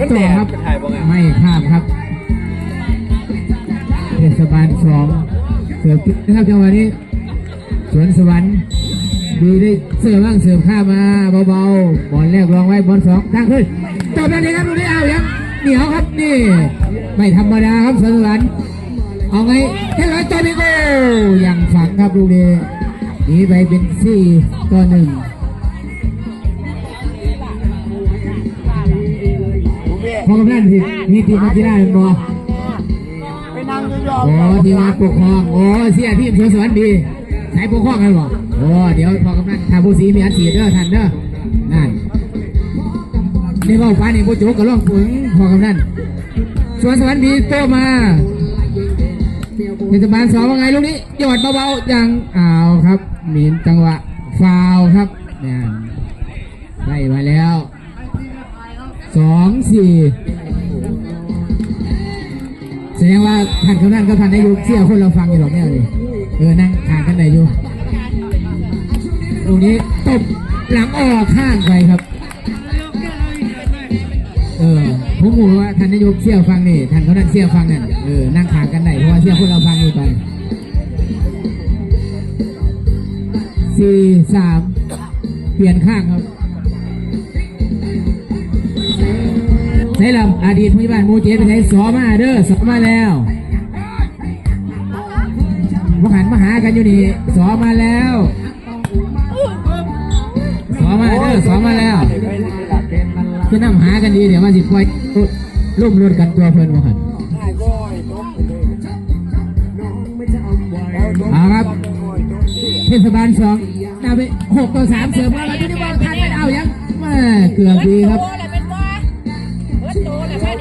ล่นต่อครับ ไม่ข้ามครับเทศบาลสองเสิร์ฟนะครับจังหวะนี้สวนสวรรค์ดีได้เสิร์ฟบ้างเสิร์ฟข้ามมาเบาๆบอลแรกรองไว้บอลสองตั้งขึ้นตบแบบนี้ครับดูนี่เอายังเหนียวครับนี่ไม่ธรรมดาครับสวนสวรรค์เอาไงเทศบาลต่อไปโก้ยังฝังครับดูนี่หนีไปเป็นสี่ต่อหนึ่ง พอกำนันสิมีทีมนักกีฬาเป็นบอไปนั่งยองโอ้ทีมงานปกครองโอ้เสียทีมสวนสวนดีสายปกครองกันบ่โอ้เดี๋ยวพอกำนันทาผู้สีมีอันสีเด้อทันเด้อนั่นนี่เบาฟ้านี่โบโจกก็ร้องปึงพอกำนันสวนสวนดีโตมาเทศบาลสองว่าไงลูกนี้หยอดเบาๆยังอ้าวครับหมีนจังหวะฟาวล์ครับเนี่ยไล่มาแล้วส องสี่แสดงว่าท่านกำนันกับท่านนายกเชี่ยคนเราฟังอยู่หรอกเนี่ยเลยเออนั่งทางกันไหนอยู่ตรงนี้ตบหลังออกข้างไปครับ เออผมบอกว่าท่านนายกเชี่ยฟังนี่ท่านกำนันเชี่ยฟังนั่นเออนั่งทางกันไหนเพราะว่าเชี่ยคนเราฟังอยู่ตอนสี่สามเปลี่ยนข้างครับ ช่ลำอดีตผู้ใหญ่บ้านหมูเจเป็นไงสอมาเด้อสอมาแล้วมหันมาหากันอยู่นี่สอมาแล้วสอมาเด้อสอมาแล้วคือนั่งหากันดีเดี๋ยวมาสิปล่อยลุ่มรถกันตัวเพลินว่าหันเอาครับเทศบาลสองดาวไปหกต่อสามเสือพอเราจะได้บอลทันไม่เอายังแม่เกือบดีครับ เลยเป็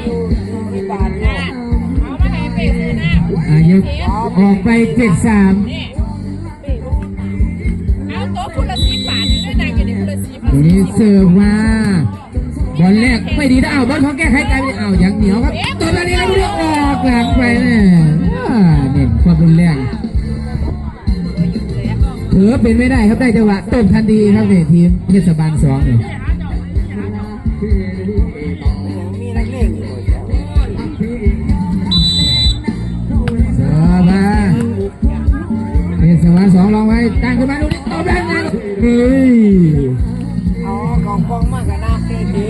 นบ่นะเอามาให้เป็ดซื้อน้ำอายุออกไปเจ็ดสามนี่เอาโต๊ะคุณละสิบาทด้วยนางอยู่ในคุณละสิบาทนี้เสิร์ฟมาบอลแรกไม่ดีนะเอาบอลเขาแก้ไขกลายเป็นเอาอย่างเหนียวครับตัวนี้ครับดูออกหลังไปเนี่ยอ่าเน้นความรุนแรงเถือว่าเป็นไม่ได้ครับได้จังหวะตบทันทีครับเนี่ยทีมเทศบาลสองเนี่ย เทศบาสองลองไว้ตั้งขึ้นมาดูนี่ตบแรงนะเฮ้ยอ๋อกองฟองมากกับน้ำเต้ดี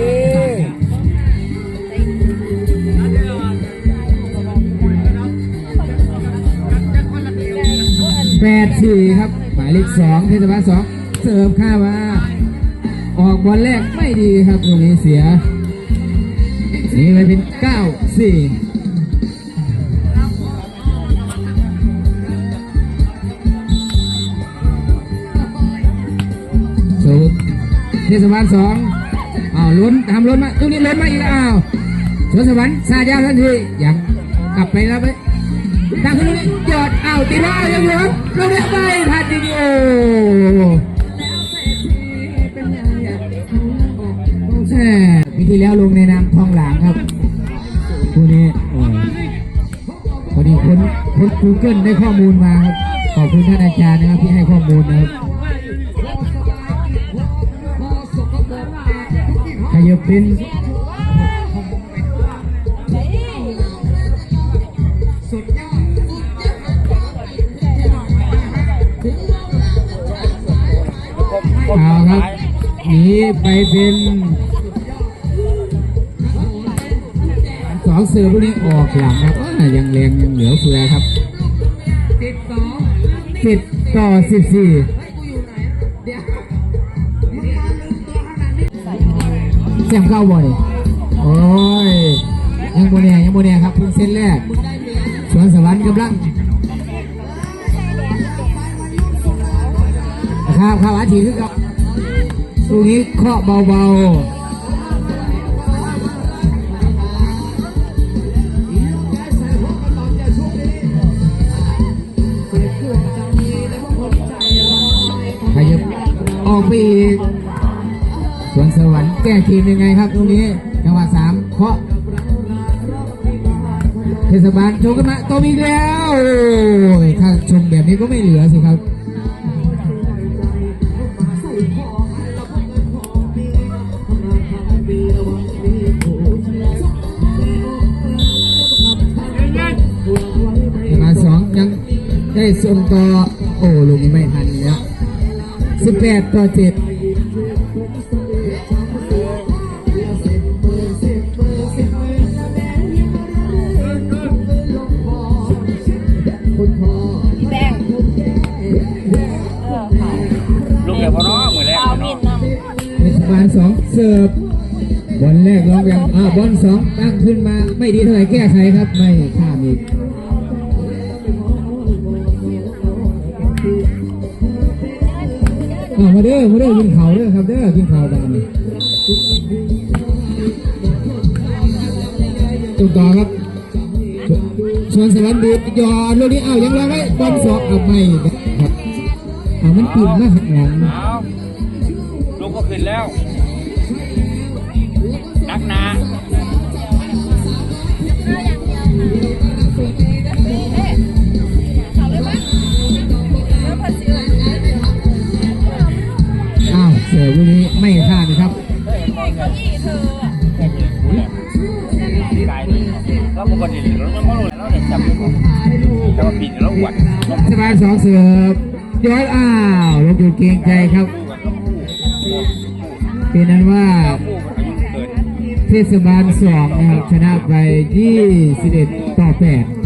แปดสี่ครับ หมายเลขสองเทศบาลสองเสิร์ฟข้ามาออกบอลแรกไม่ดีครับตรงนี้เสียนี่ไปเป็นเก้าสี่ ทศบาลสองอ้าวล้นทำล้นมาตรงนี้ล้นมาอีกแล้วอ้าวสวนสวรรค์ซาดยาวทันทียังกลับไปแล้วไปตั้งขึ้นนี่ยอดอ้าวตีว่ายังอยู่ครับลูกนี้ไม่ทันจริงๆโอ้แหม่ปีที่แล้วลงในนามทองหลางครับคู่นี้พอดีคนคนกูเกิลได้ข้อมูลมาครับขอบคุณท่านอาจารย์นะครับที่ให้ข้อมูลนะครับ ขยับเป็นเอาครับหนีไปเป็นสองเสือพวกนี้ออกหลังครับยังแรงยังเหลือเฟือครับสิบต่อสิบสี่สี ยงเก้าบ่อยโอ้ยยังโมเนียยังโมเนียครับเพิ่งเส้นแรกสวนสวรรค์กำลังข้าวข้าวอาทิตย์ครับตรงนี้เคาะเบาๆออกไปอีก สวนสวรรค์แก้ทีมยังไงครับตรงนี้จังหวะสามเคาะเทศบาลโชว์กันมาตัวมีแล้วถ้าชมแบบนี้ก็ไม่เหลือสิครับมาสองยังได้ส่งต่อโอ้ลุงไม่ทันแล้วสิบแปดต่อเจ็ด พี่แบงค์เออค่ะลูกเดี๋ยวพอน้องมือแรกดาวมินนำเทศบาลสองเสิร์ฟบอลแรกลองยังอ่าบอลสองตั้งขึ้นมาไม่ดีเท่าไหร่แก้ไขครับ ไม่ข้ามอีกอ่ามาเด้อมาเด้อกินเขาวเด้อครับเด้อกินเขาวดำตุกต่อครับ ชวนสวรรค์ดีดยอดลูกนี้เอายังรอไว้บอลสองเอาไม่ครับเอามันปิ่นมาหักหลังเอาลูกก็ขึ้นแล้วนักหนาอ้าวเสือวันนี้ไม่พลาดนะครับกายนี่เราปกติเราไม่รู้ เราเนี่ยจับอยู่แต่ว่าผิดเราหวัดเราสบายสองเสือย้อยอ้าวลงอยู่เกรงใจครับคู่กันเราคู่เป็นนั้นว่าคู่มันอายุเกิน เทศบาลสองนะครับชนะไป21ต่อ8